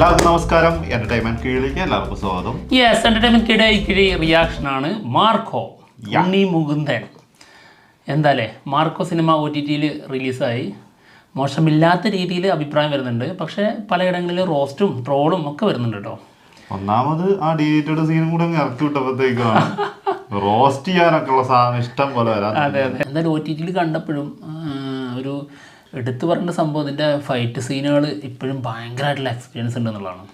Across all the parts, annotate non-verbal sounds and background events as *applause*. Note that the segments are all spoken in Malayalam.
എല്ലാവർക്കും നമസ്കാരം. എന്റർടൈൻമെന്റ് കീഴിലേക്ക് എല്ലാവർക്കും സ്വാഗതം. യെസ് എന്റർടൈൻമെന്റ് കിടെ റിയാക്ഷൻ ആണ്. മാർക്കോ യണ്ണി ഉണ്ണി മുകുന്ദൻ. എന്താല്ലേ മാർക്കോ സിനിമ ഒ ടി ടിയിൽ റിലീസായി മോശമില്ലാത്ത രീതിയിൽ അഭിപ്രായം വരുന്നുണ്ട്. പക്ഷേ പലയിടങ്ങളിൽ റോസ്റ്റും ട്രോളും ഒക്കെ വരുന്നുണ്ട് കേട്ടോ. ഒന്നാമത് ആ ഡിലീറ്റഡ് സീനും കൂടെ ഇറക്കി വിട്ടപ്പോഴത്തേക്കാണ് റോസ്റ്റ് ചെയ്യാനൊക്കെ ഉള്ള സാധനം ഇഷ്ടം പോലെ വരാം അതെ അതെ. എന്തായാലും ഒ ടി ടിയിൽ കണ്ടപ്പോഴും ഒരു എടുത്തു പറഞ്ഞ സംഭവം ഇതിന്റെ ഫൈറ്റ് സീനുകൾ ഇപ്പോഴും ഭയങ്കരമായിട്ടുള്ള എക്സ്പീരിയൻസ് ഉണ്ട് എന്നുള്ളതാണ്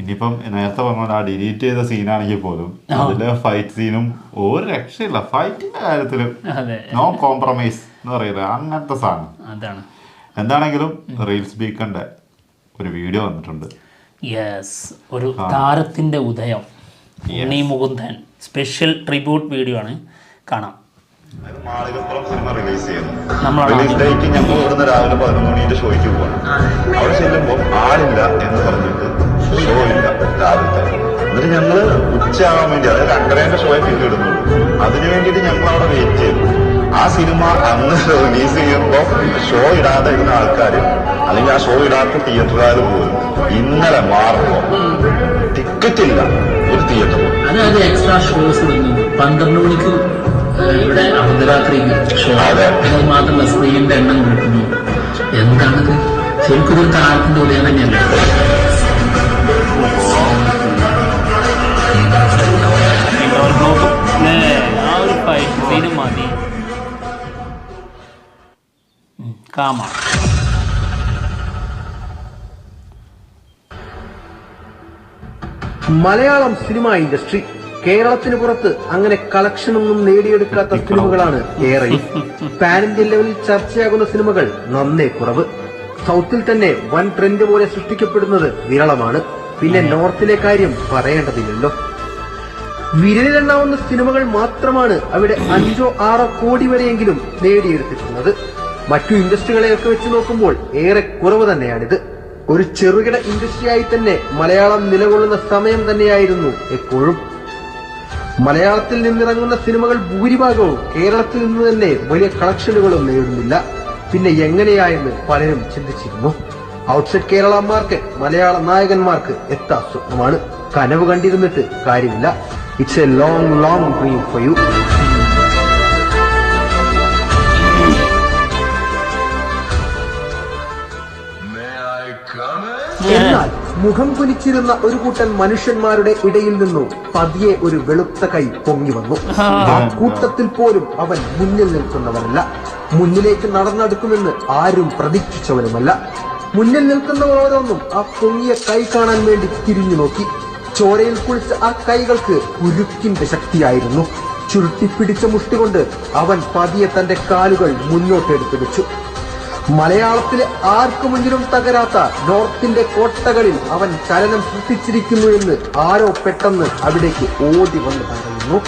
ഇനിയിപ്പം നേരത്തെ പറഞ്ഞ ആ ഡിലീറ്റ് ചെയ്ത സീനാണെങ്കിൽ പോലും അതിലെ ഫൈറ്റ് സീനും ഒരു രക്ഷയില്ല. ഫൈറ്റിന്റെ കാര്യത്തിലും നോ കോംപ്രമൈസ് എന്ന് പറയുന്നത് അങ്ങനത്തെ സാധനം. അതാണ്. എന്താണെങ്കിലും റീൽസ് ബീക്കന്റെ ഒരു വീഡിയോ വന്നിട്ടുണ്ട്. യെസ് ഒരു താരത്തിന്റെ ഉദയം. Unni Mukundan special tribute video ആണ്. കാണാം. സിനിമ റിലീസ് ഡേക്ക് ഞങ്ങൾ ഇവിടുന്ന് രാവിലെ പതിനൊന്ന് മണിന്റെ ഷോയ്ക്ക് പോവാണ്. അവിടെ ചെല്ലുമ്പോൾ ആളില്ല എന്ന് പറഞ്ഞിട്ട് ഷോ ഇല്ല രാവിലത്തെ. എന്നിട്ട് ഞങ്ങൾ ഉച്ചയാവാൻ വേണ്ടി അതായത് രണ്ടരേന്റെ ഷോയെ പിന്നെ ഇടുന്നുള്ളൂ. അതിനു വേണ്ടിയിട്ട് ഞങ്ങൾ അവിടെ വെയിറ്റ് ചെയ്തു. ആ സിനിമ അന്ന് റിലീസ് ചെയ്യുമ്പോൾ ഷോ ഇടാതെ ഇരുന്ന ആൾക്കാർ അല്ലെങ്കിൽ ആ ഷോ ഇടാത്ത തിയേറ്ററുകാർ പോലും ഇന്നലെ മാറുമ്പോൾ ടിക്കറ്റ് ഇല്ല. ഒരു തിയേറ്ററിൽ പന്ത്രണ്ട് മണിക്ക് ഇവിടെ അർദ്ധരാത്രി മാത്രമല്ല സ്ക്രീനിന്റെ എണ്ണം കൂട്ടുന്നു. എന്താണിത്? ശരിക്കും ഒരു താരത്തിന്റെ ഉദയം തന്നെയല്ലേ? മതി. മലയാളം സിനിമ ഇൻഡസ്ട്രി കേരളത്തിന് പുറത്ത് അങ്ങനെ കളക്ഷൻ ഒന്നും നേടിയെടുക്കാത്ത സിനിമകളാണ് ഏറെ പാൻ ഇന്ത്യൻ ലെവലിൽ ചർച്ചയാകുന്ന സിനിമകൾ നന്നേ കുറവ്. സൗത്തിൽ തന്നെ വൻ ട്രെൻഡ് പോലെ സൃഷ്ടിക്കപ്പെടുന്നത് വിരളമാണ്. പിന്നെ നോർത്തിലെ കാര്യം പറയേണ്ടതില്ലല്ലോ. വിരലിലെണ്ണാവുന്ന സിനിമകൾ മാത്രമാണ് അവിടെ അഞ്ചോ ആറോ കോടി വരെയെങ്കിലും നേടിയെടുത്തിട്ടുള്ളത്. മറ്റു ഇൻഡസ്ട്രികളെയൊക്കെ വെച്ച് നോക്കുമ്പോൾ ഏറെ കുറവ് തന്നെയാണിത്. ഒരു ചെറുകിട ഇൻഡസ്ട്രിയായി തന്നെ മലയാളം നിലകൊള്ളുന്ന സമയം തന്നെയായിരുന്നു എപ്പോഴും. മലയാളത്തിൽ നിന്നിറങ്ങുന്ന സിനിമകൾ ഭൂരിഭാഗവും കേരളത്തിൽ നിന്ന് തന്നെ വലിയ കളക്ഷനുകളും നേടുന്നില്ല. പിന്നെ എങ്ങനെയായെന്ന് പലരും ചിന്തിച്ചിരുന്നു. ഔട്ട്സൈഡ് കേരള മാർക്കറ്റ് മലയാള നായകന്മാർക്ക് എത്താ സ്വപ്നമാണ്. കനവ് കണ്ടിരുന്നിട്ട് കാര്യമില്ല. It's a long long dream for you എന്നാൽ മുഖം കുനിച്ചിരുന്ന ഒരു കൂട്ടം മനുഷ്യന്മാരുടെ ഇടയിൽ നിന്നു പതിയെ ഒരു വെളുത്ത കൈ പൊങ്ങി വന്നു. ആ. കൂട്ടത്തിൽ പോലും അവൻ മുന്നിൽ നിൽക്കുന്നവനല്ല. മുന്നിലേക്ക് നടന്നെടുക്കുമെന്ന് ആരും പ്രതീക്ഷിച്ചവനുമല്ല. മുന്നിൽ നിൽക്കുന്നവർ ഓരോന്നും ആ പൊങ്ങിയ കൈ കാണാൻ വേണ്ടി തിരിഞ്ഞു നോക്കി. ചോരയിൽ കുളിച്ച ആ കൈകൾക്ക് ഉരുക്കിന്റെ ശക്തിയായിരുന്നു. ചുരുട്ടിപ്പിടിച്ച മുഷ്ടി കൊണ്ട് അവൻ പതിയെ തന്റെ കാലുകൾ മുന്നോട്ടെടുത്തു വെച്ചു. മലയാളത്തിലെ ആർക്കു മുന്നിലും തകരാത്ത നോർത്തിന്റെ കോട്ടകളിൽ അവൻ ചലനം സൃഷ്ടിച്ചിരിക്കുന്നു എന്ന് ആരോ പെട്ടെന്ന് അവിടേക്ക് ഓടി വന്ന് പറയുന്നു.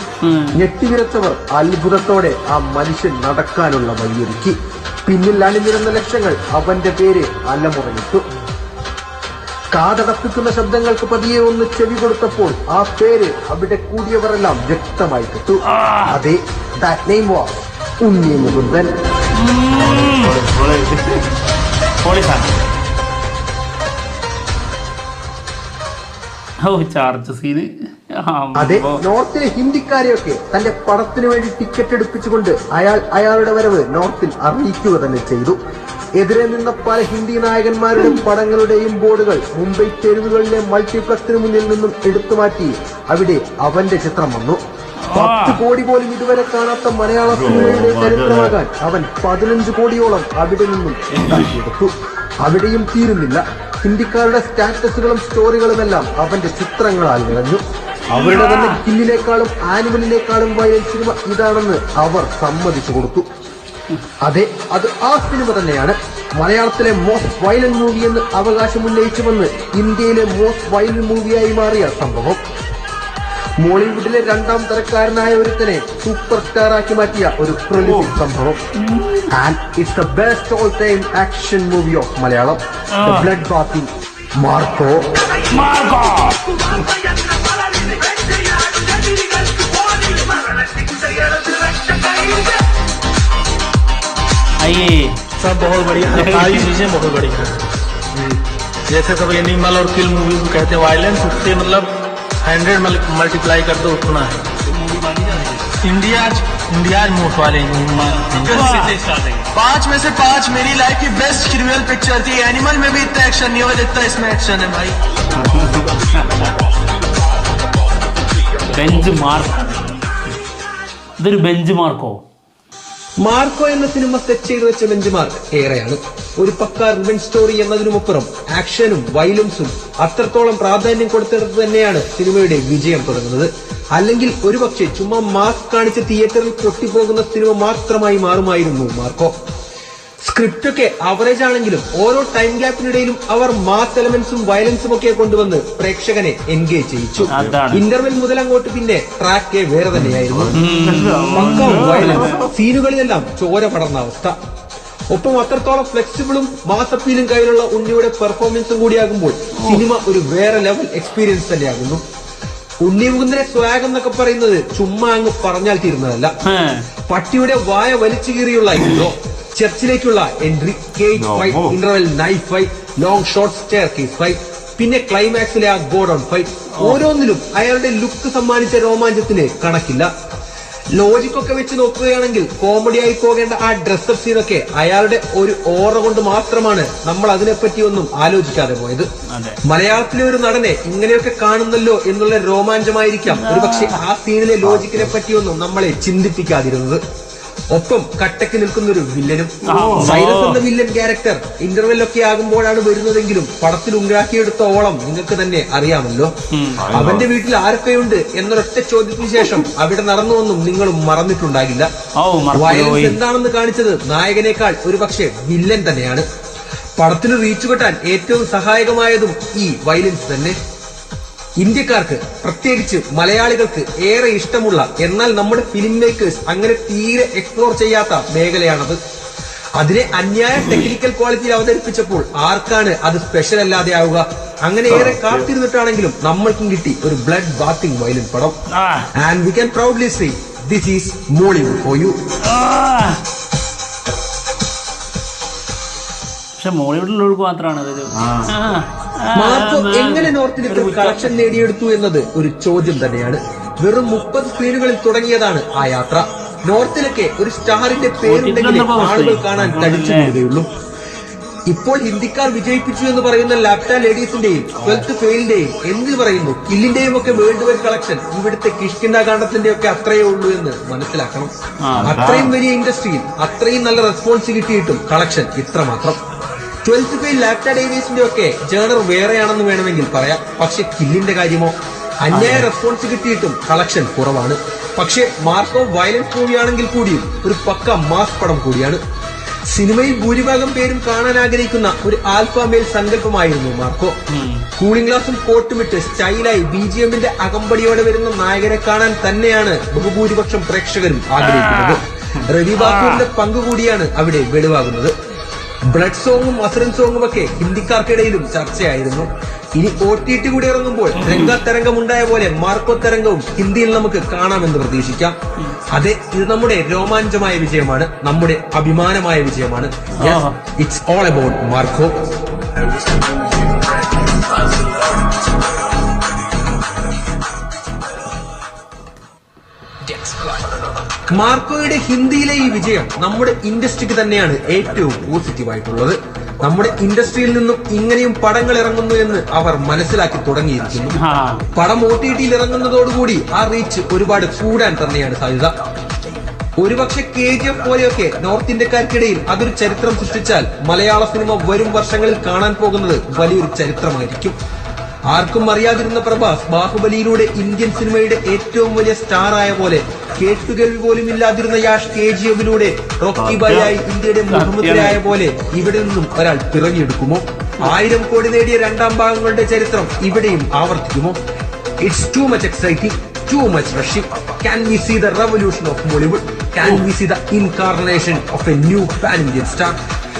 ഞെട്ടിവിരച്ചവർ അത്ഭുതത്തോടെ ആ മനുഷ്യൻ നടക്കാനുള്ള വഴിയൊരുക്കി. പിന്നിൽ അണിനിരുന്ന ലക്ഷങ്ങൾ അവന്റെ പേര് അലമുറയിട്ടു. കാതടപ്പിക്കുന്ന ശബ്ദങ്ങൾക്ക് പതിയെ ഒന്ന് ചെവി കൊടുത്തപ്പോൾ ആ പേര് അവിടെ കൂടിയവരെല്ലാം വ്യക്തമായി കിട്ടു. അതെ that name was Unni Mukundan oh charge scene അതെ നോർത്തിലെ ഹിന്ദിക്കാരെയൊക്കെ തന്റെ പടത്തിനു വേണ്ടി ടിക്കറ്റ് എടുപ്പിച്ചുകൊണ്ട് അയാൾ അയാളുടെ വരവ് നോർത്തിൽ അറിയിക്കുക തന്നെ ചെയ്തു. എതിരെ നിന്ന പല ഹിന്ദി നായകന്മാരുടെ പടങ്ങളുടെയും ബോർഡുകൾ മുംബൈ തെരുവുകളിലെ മൾട്ടിപ്ലക്സിന് മുന്നിൽ നിന്നും എടുത്തുമാറ്റി അവിടെ അവന്റെ ചിത്രം വന്നു. പത്ത് കോടി പോലും ഇതുവരെ കാണാത്ത മലയാള സിനിമയുടെ ചരിത്രമാകാൻ അവൻ പതിനഞ്ച് കോടിയോളം അവിടെ നിന്നും ഉണ്ടാക്കിയെടുത്തു അവിടെയും തീരുന്നില്ല. ഹിന്ദിക്കാരുടെ സ്റ്റാറ്റസുകളും സ്റ്റോറികളും എല്ലാം അവന്റെ ചിത്രങ്ങളാൽ നിറഞ്ഞു. അവരുടെ തന്നെ കില്ലിനേക്കാളും ആനിമലിനേക്കാളും വയൽ സിനിമ ഇതാണെന്ന് അവർ സമ്മതിച്ചു കൊടുത്തു. അതെ അത് ആ സിനിമ തന്നെയാണ്. മലയാളത്തിലെ മോസ്റ്റ് വയലന്റ് മൂവി എന്ന് അവകാശം ഉന്നയിച്ചുവന്ന് ഇന്ത്യയിലെ മോസ്റ്റ് വയലന്റ് മൂവിയായി മാറിയ സംഭവം. മോളിവുഡിലെ രണ്ടാം തരക്കാരനായ ഒരുത്തനെ സൂപ്പർ സ്റ്റാർ ആക്കി മാറ്റിയ ഒരു പ്രൊലിഫിക് സംഭവം and it's the best all time action movie of Malayalam blood bathing Marco അയ്യേ सब बहुत बढ़िया सारी चीजें बहुत बढ़िया हैं जैसे सब एनिमल और किल मूवी को कहते हैं वायलेंस उससे मतलब हंड्रेड मल्टीप्लाई कर दो उतना है इंडिया इंडिया मोस्ट वाले पांच में से पांच मेरी लाइफ की बेस्ट क्रिमिनल पिक्चर थी एनिमल में भी इतना एक्शन नहीं हुआ जितना इसमें एक्शन है भाई ബെഞ്ച് മാർക്ക് ഇതൊരു ബെഞ്ച് മാർക്കോ മാർക്കോ എന്ന സിനിമ സെറ്റ് ചെയ്തു വെച്ച ബെഞ്ച് മാർക്ക് ഏറെയാണ്. ഒരു പക്ക റിവൻ സ്റ്റോറി എന്നതിനുമപ്പുറം ആക്ഷനും വയലൻസും അത്രത്തോളം പ്രാധാന്യം കൊടുത്തിടത്ത് തന്നെയാണ് സിനിമയുടെ വിജയം തുടങ്ങുന്നത്. അല്ലെങ്കിൽ ഒരുപക്ഷെ ചുമ്മാ മാർക്ക് കാണിച്ച് തിയേറ്ററിൽ പൊട്ടിപ്പോകുന്ന സിനിമ മാത്രമായി മാറുമായിരുന്നു മാർക്കോ. സ്ക്രിപ്റ്റ് ഒക്കെ അവറേജ് ആണെങ്കിലും ഓരോ ടൈം ഗ്യാപ്പിനിടയിലും അവർ മാസ് എലമെന്റ്സും വയലൻസും ഒക്കെ കൊണ്ടുവന്ന് പ്രേക്ഷകനെ എൻഗേജ് ചെയ്യിച്ചു. ഇന്റർവെൽ മുതൽ അങ്ങോട്ട് പിന്നെ ട്രാക്ക് വേറെ തന്നെയായിരുന്നു. പക്ക വയലൻസ് സീനുകളിലെല്ലാം ചോര പടർന്ന അവസ്ഥ. ഒപ്പം അത്രത്തോളം ഫ്ലെക്സിബിളും മാസ് അപ്പീലും കയ്യിലുള്ള ഉണ്ണിയുടെ പെർഫോമൻസും കൂടിയാകുമ്പോൾ സിനിമ ഒരു വേറെ ലെവൽ എക്സ്പീരിയൻസ് തന്നെയാകുന്നു. ഉണ്ണി മുകുന്ദരെ സ്വാഗ് എന്നൊക്കെ പറയുന്നത് ചുമ്മാ അങ്ങ് പറഞ്ഞാൽ തീരുന്നതല്ല. പട്ടിയുടെ വായ വലിച്ചു കീറിയുള്ള intro ചർച്ചിലേക്കുള്ള entry cage fight interval knife fight long short staircase fight പിന്നെ ക്ലൈമാക്സിലെ ആ ഗോഡൌൺ ഫൈറ്റ് ഓരോന്നിലും അയാളുടെ ലുക്ക് സമ്മാനിച്ച രോമാഞ്ചത്തിന് കണക്കില്ല. ലോജിക്കൊക്കെ വെച്ച് നോക്കുകയാണെങ്കിൽ കോമഡി ആയി പോകേണ്ട ആ ഡ്രസ്സപ്പ് സീനൊക്കെ അയാളുടെ ഒരു ഓറ കൊണ്ട് മാത്രമാണ് നമ്മൾ അതിനെപ്പറ്റി ഒന്നും ആലോചിക്കാതെ പോയത്. മലയാളത്തിലെ ഒരു നടനെ ഇങ്ങനെയൊക്കെ കാണുന്നല്ലോ എന്നുള്ള രോമാഞ്ചമായിരിക്കാം. ഒരുപക്ഷെ ആ സീനിലെ ലോജിക്കിനെ പറ്റിയൊന്നും നമ്മളെ ചിന്തിപ്പിക്കാതിരുന്നത്. ഒപ്പം കട്ടക്ക് നിൽക്കുന്ന ഒരു വില്ലനും സൈലസ് എന്ന വില്ലൻ ക്യാരക്ടർ ഇന്റർവെൽ ഒക്കെ ആകുമ്പോഴാണ് വരുന്നതെങ്കിലും പടത്തിൽ ഉണ്ടാക്കിയെടുത്ത ഓളം നിങ്ങൾക്ക് തന്നെ അറിയാമല്ലോ. അവന്റെ വീട്ടിൽ ആരൊക്കെയുണ്ട് എന്നൊരൊറ്റ ചോദ്യത്തിന് ശേഷം അവിടെ നടന്നുവെന്നും നിങ്ങൾ മറന്നിട്ടുണ്ടാകില്ല. വയലൻസ് എന്താണെന്ന് കാണിച്ചത് നായകനേക്കാൾ ഒരുപക്ഷെ വില്ലൻ തന്നെയാണ്. പടത്തിന് റീച്ച് കിട്ടാൻ ഏറ്റവും സഹായകമായതും ഈ വയലൻസ് തന്നെ. ഇന്ത്യക്കാർക്ക് പ്രത്യേകിച്ച് മലയാളികൾക്ക് ഏറെ ഇഷ്ടമുള്ള എന്നാൽ നമ്മുടെ ഫിലിം മേക്കേഴ്സ് അങ്ങനെ തീരെ എക്സ്പ്ലോർ ചെയ്യാത്ത മേഖലയാണത്. അതിനെ അന്യായ ടെക്നിക്കൽ ക്വാളിറ്റിയിൽ അവതരിപ്പിച്ചപ്പോൾ ആർക്കാണ് അത് സ്പെഷ്യൽ അല്ലാതെ ആവുക? അങ്ങനെ ഏറെ കാത്തിരുന്നിട്ടാണെങ്കിലും നമ്മൾക്കും കിട്ടി ഒരു ബ്ലഡ് ബാത്തിങ് വയലിൻ പടം. And we can proudly see this is Mollywood for you. പക്ഷെ മോളിവുഡിലുള്ളവർക്ക് മാത്രമാണ് അതൊരു. മാർക്കോ. എങ്ങനെ നോർത്തിൽ കളക്ഷൻ നേടിയെടുത്തു എന്നത് ഒരു ചോദ്യം തന്നെയാണ്. വെറും മുപ്പത് സ്ക്രീനുകളിൽ തുടങ്ങിയതാണ് ആ യാത്ര. നോർത്തിലൊക്കെ ഒരു സ്റ്റാറിന്റെ പേരുണ്ടെങ്കിലേ ആളുകൾ കാണാൻ തടിച്ചു പോവുകയുള്ളൂ ഇപ്പോൾ ഹിന്ദിക്കാർ വിജയിപ്പിച്ചു എന്ന് പറയുന്ന ലാപ്ടാ ലേഡീസിന്റെയും ട്വൽത്ത് ഫെയിലിന്റെയും എന്ത് പറയുന്നു? കില്ലിന്റെയും ഒക്കെ വേൾഡ് വൈഡ് കളക്ഷൻ ഇവിടുത്തെ കിഷ്കിന്ദ കാണ്ഡത്തിന്റെ ഒക്കെ അത്രയേ ഉള്ളൂ എന്ന് മനസ്സിലാക്കണം. അത്രയും വലിയ ഇൻഡസ്ട്രിയിൽ അത്രയും നല്ല റെസ്പോൺസ് കിട്ടിയിട്ടും കളക്ഷൻ ഇത്രമാത്രം. ട്വൽത്ത് ഫെയിൽ ലാപ്റ്റാ ഡേവീസിന്റെ ഒക്കെ ജേണർ വേറെയാണെന്ന് വേണമെങ്കിൽ പറയാം. പക്ഷെ കില്ലിന്റെ കാര്യമോ? അന്യായ റെസ്പോൺസ് കിട്ടിയിട്ടും കളക്ഷൻ കുറവാണ്. പക്ഷെ മാർക്കോ വയലൻസ് മൂവിയാണെങ്കിൽ കൂടിയും ഒരു പക്ക മാസ് പടം കൂടിയാണ്. സിനിമയിൽ ഭൂരിഭാഗം പേരും കാണാൻ ആഗ്രഹിക്കുന്ന ഒരു ആൽഫ മെയിൽ സങ്കല്പമായിരുന്നു മാർക്കോ കൂളിംഗ് ഗ്ലാസും കോട്ടുമിട്ട് സ്റ്റൈലായി ബി ജി എമ്മിന്റെ അകമ്പടിയോടെ വരുന്ന നായകനെ കാണാൻ തന്നെയാണ് ബഹുഭൂരിപക്ഷം പ്രേക്ഷകരും ആഗ്രഹിക്കുന്നത്. രവി ബാബുവിന്റെ പങ്ക് കൂടിയാണ് അവിടെ വെളിവാകുന്നത്. ബ്ലഡ് സോങ്ങും അസുരൻ സോങ്ങും ഒക്കെ ഹിന്ദിക്കാർക്കിടയിലും ചർച്ചയായിരുന്നു. ഇനി ഒ ടി ടി കൂടി ഇറങ്ങുമ്പോൾ രംഗത്തരംഗം ഉണ്ടായ പോലെ മാർക്കോ തരംഗവും ഹിന്ദിയിൽ നമുക്ക് കാണാമെന്ന് പ്രതീക്ഷിക്കാം. അതെ ഇത് നമ്മുടെ രോമാഞ്ചമായ വിജയമാണ്. നമ്മുടെ അഭിമാനമായ വിജയമാണ്. ഇറ്റ്സ് ഓൾ അബൌട്ട് മാർക്കോ മാർക്കോയുടെ ഹിന്ദിയിലെ ഈ വിജയം നമ്മുടെ ഇൻഡസ്ട്രിക്ക് തന്നെയാണ് ഏറ്റവും പോസിറ്റീവ് ആയിട്ടുള്ളത് നമ്മുടെ ഇൻഡസ്ട്രിയിൽ നിന്നും ഇങ്ങനെയും പടങ്ങൾ ഇറങ്ങുന്നു എന്ന് അവർ മനസ്സിലാക്കി തുടങ്ങിയിരിക്കുന്നു. പടം ഒ ടി ടിയിൽ ഇറങ്ങുന്നതോടുകൂടി ആ റീച്ച് ഒരുപാട് കൂടാൻ തന്നെയാണ് സാധ്യത. ഒരുപക്ഷെ കെ ജി എഫ് പോലെയൊക്കെ നോർത്ത് ഇന്ത്യക്കാർക്കിടയിൽ അതൊരു ചരിത്രം സൃഷ്ടിച്ചാൽ മലയാള സിനിമ വരും വർഷങ്ങളിൽ കാണാൻ പോകുന്നത് വലിയൊരു ചരിത്രമായിരിക്കും. ആർക്കും അറിയാതിരുന്ന പ്രഭാസ് ബാഹുബലിയിലൂടെ ഇന്ത്യൻ സിനിമയുടെ ഏറ്റവും വലിയ സ്റ്റാർ ആയ പോലെ കേട്ടുകേൾവി പോലും ഇല്ലാതിരുന്ന യാഷ് കെ ജി എഫിലൂടെ റോക്കി ബായായി ഇന്ത്യയുടെ മുഖമുദ്രയായ പോലെ ഇവിടെ നിന്നും ഒരാൾ പിറങ്ങിയെടുക്കുമോ ആയിരം കോടി നേടിയ രണ്ടാം ഭാഗങ്ങളുടെ ചരിത്രം ഇവിടെയും ആവർത്തിക്കുമോ? It's too much exciting too much rushing can we see the revolution of Bollywood can we see the incarnation of a new pan Indian star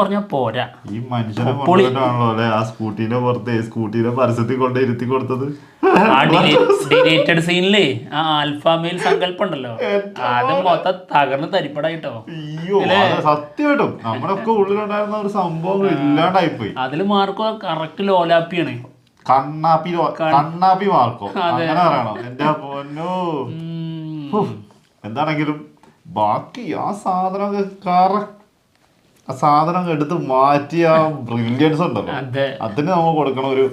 പറഞ്ഞാൽ പോരാ. ഈ മനുഷ്യനെ. അല്ലെ? ആ സ്കൂട്ടീനെ പുറത്ത് സ്കൂട്ടീനെ പരസ്യത്തിൽ കൊണ്ട് ഇരുത്തി കൊടുത്തത്. ഡിലേറ്റഡ് സീനിൽ ആ ആൽഫാമയിൽ സങ്കല്പം ഉണ്ടല്ലോ അത് മൊത്തം തകർന്ന് തരിപ്പടായിട്ടോ. സത്യമായിട്ടും നമ്മുടെ ഒക്കെ ഉള്ളിലുണ്ടായിരുന്ന ഒരു സംഭവം ഇല്ലാണ്ടായി പോയി അതിൽ മാർക്കോ കറക്റ്റ് ലോലാപ്പിയാണ്. കണ്ണാപ്പി കണ്ണാപ്പി മാർക്കോ. അങ്ങനെ പറയണോ? എന്റെ പൊന്നോ. എന്താണെങ്കിലും ബാക്കി ആ സാധനം കറക്റ്റ് ആ സാധനം എടുത്ത് മാറ്റിയ ബ്രില്യൻസ് ഉണ്ടല്ലോ. അതെ. അതിന് നമ്മൾ കൊടുക്കണ ഒരു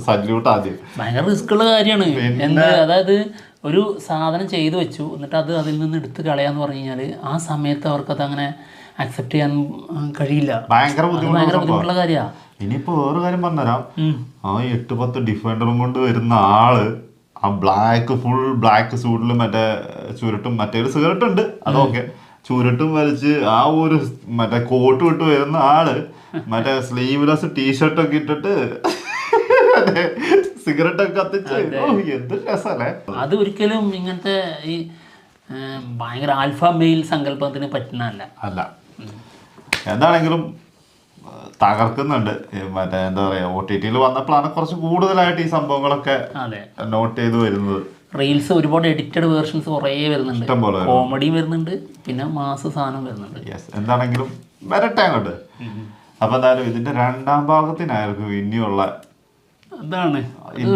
സല്യൂട്ട് ആദ്യം. ഭയങ്കര റിസ്ക് ഉള്ള കാര്യമാണ്. എന്താ അതായത് ഒരു സാധനം ചെയ്തു വെച്ചു എന്നിട്ട് അത് അതിൽ നിന്ന് എടുത്ത് കളയാന്ന് പറഞ്ഞു കഴിഞ്ഞാൽ ആ സമയത്ത് അവർക്കത് അങ്ങനെ അക്സെപ്റ്റ് ചെയ്യാൻ കഴിയില്ല. ഭയങ്കര ബുദ്ധിമുട്ടുള്ള കാര്യമാണ് ഇനിയിപ്പോ വേറെ കാര്യം പറഞ്ഞുതരാം. ആ എട്ട് പത്ത് ഡിഫൻഡറും കൊണ്ട് വരുന്ന ആൾ ആ ബ്ലാക്ക് ഫുൾ ബ്ലാക്ക് സൂട്ടിലും മറ്റേ ചുരുട്ടും മറ്റേ സിഗരറ്റ് ഉണ്ട്. അതൊക്കെ ചുരുട്ടും വലിച്ച് ആ ഒരു മറ്റേ കോട്ട് വിട്ട് വരുന്ന ആൾ മറ്റേ സ്ലീവ്ലെസ് ടീഷർട്ട് ഒക്കെ ഇട്ടിട്ട് സിഗരറ്റ് ഒക്കെ കത്തിച്ച് എന്ത് രസല്ലേ? അത് ഒരിക്കലും ഇങ്ങനത്തെ ഈ ഭയങ്കര ആൽഫ മെയിൽ സങ്കല്പത്തിന് പറ്റുന്നതല്ല അല്ല. എന്താണെങ്കിലും തകർക്കുന്നുണ്ട്. മറ്റേ എന്താ പറയാ ഒ ടി ടിയിൽ വന്നപ്പോഴാണ് കുറച്ച് കൂടുതലായിട്ട് ഈ സംഭവങ്ങളൊക്കെ നോട്ട് ചെയ്ത് വരുന്നത്. റീൽസ് ഒരുപാട് എഡിറ്റഡ് വേർഷൻസ് കുറേ വരുന്നുണ്ട്. കോമഡിയും കോമഡി വരുന്നുണ്ട് പിന്നെ മാസ് സാധനം വരുന്നുണ്ട്. എന്താണെങ്കിലും വരട്ടെ അങ്ങോട്ട്. അപ്പൊ എന്തായാലും ഇതിന്റെ രണ്ടാം ഭാഗത്തിനായിരിക്കും ഇനിയുള്ള അതാണ്.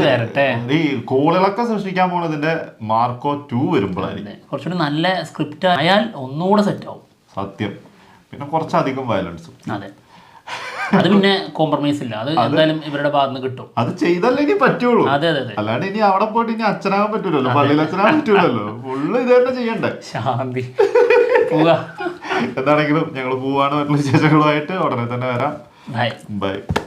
വരട്ടെ. ഈ കോളിളക്കം സൃഷ്ടിക്കാൻ പോണതിന്റെ മാർക്കോ ടു വരുമ്പോഴായിരിക്കും. കുറച്ചുകൂടി നല്ല സ്ക്രിപ്റ്റ് ആയാൽ ഒന്നുകൂടെ സെറ്റ് ആവും. സത്യം. പിന്നെ കുറച്ചധികം വയലൻസും അതെ. അത് പിന്നെ കോംപ്രമൈസ് ഇല്ല. അത് എന്തായാലും ഇവരുടെ ഭാഗത്ത് കിട്ടും. അത് ചെയ്തല്ലേ ഇനി പറ്റുള്ളൂ. അതെ അതെ അതെ. അല്ലാണ്ട് ഇനി അവിടെ പോയിട്ട് ഇനി അച്ഛനാകാൻ പറ്റൂലല്ലോ. പള്ളിയിൽ അച്ഛനാകാൻ പറ്റൂലല്ലോ. ഫുള്ള് ഇത് തന്നെ ചെയ്യണ്ടേ? ശാന്തി. *laughs* പോവാ. എന്താണെങ്കിലും ഞങ്ങൾ പോവാണ്. മറ്റുള്ള വിശേഷങ്ങളുമായിട്ട് ഉടനെ തന്നെ വരാം. ബൈ. ബൈ.